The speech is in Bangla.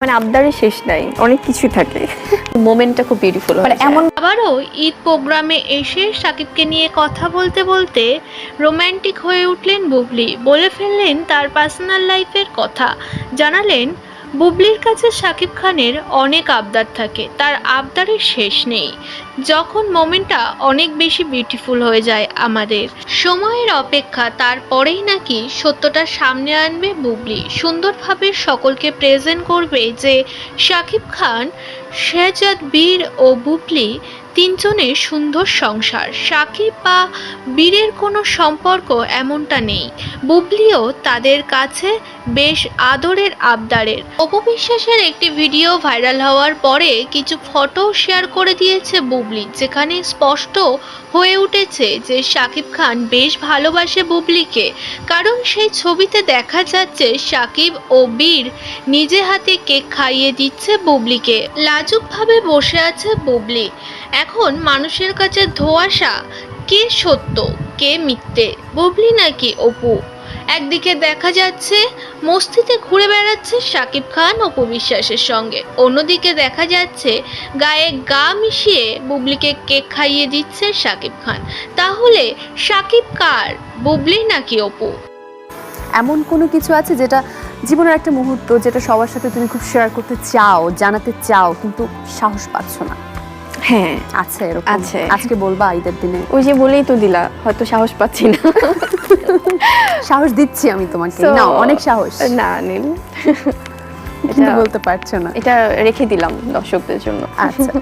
মানে আবদারে শেষ নাই অনেক কিছু থাকে। মোমেন্টটা খুব বিউটিফুল মানে এমন আবারও ঈদ প্রোগ্রামে এসে সাকিবকে নিয়ে কথা বলতে বলতে রোমান্টিক হয়ে উঠলেন বুবলি। বলে ফেললেন তার পার্সোনাল লাইফের কথা। জানালেন বুবলির কাছে সাকিব খানের অনেক আবদার থাকে, তার আবদারের শেষ নেই। যখন মোমেন্টটা অনেক বেশি বিউটিফুল হয়ে যায় আমাদের। সময়ের অপেক্ষা, তারপরেই নাকি সত্যটা সামনে আনবে বুবলি। সুন্দরভাবে সকলকে প্রেজেন্ট করবে যে সাকিব খান শেহজাদ বীর ও বুবলি তিনজনের সুন্দর সংসার। সাকিব বা বীরের কোনো সম্পর্ক এমনটা নেই। বুবলিও তাদের কাছে বেশ আদরের আবদারের। অপবিশ্বাসের একটি ভিডিও ভাইরাল হওয়ার পরে কিছু ফটো শেয়ার করে দিয়েছে বুবলি, যেখানে স্পষ্ট হয়ে উঠেছে যে শাকিব খান বেশ ভালোবাসে বুবলিকে। কারণ সেই ছবিতে দেখা যাচ্ছে সাকিব ও বীর নিজে হাতে কেক খাইয়ে দিচ্ছে বুবলিকে। লাজুকভাবে বসে আছে বুবলি। এখন মানুষের কাছে ধোয়াশা, কে সত্য, কে মিথ্যে? বুবলি নাকি অপু? একদিকে দেখা যাচ্ছে মস্তিতে ঘুরে বেড়াচ্ছে শাকিব খান অপু বিশ্বাসের সঙ্গে। অন্যদিকে দেখা যাচ্ছে গায়ে গা মিশিয়ে বুবলিকে কেক খাইয়ে দিচ্ছে শাকিব খান। তাহলে শাকিব কার, বুবলি নাকি অপু? এমন কোনো কিছু আছে যেটা জীবনের একটা মুহূর্ত, যেটা সবার সাথে তুমি খুব শেয়ার করতে চাও, জানাতে চাও, কিন্তু সাহস পাচ্ছ না। হ্যাঁ। আছে এরকম। আছে। আজকে বলবা ঈদের দিনে। ওই যে বলেই তো দিলা হয়তো সাহস পাচ্ছি না। সাহস দিচ্ছি আমি তোমাকে। না অনেক সাহস। না নীল কিন্তু বলতে পারছ না। এটা রেখে দিলাম দর্শকদের জন্য। আচ্ছা।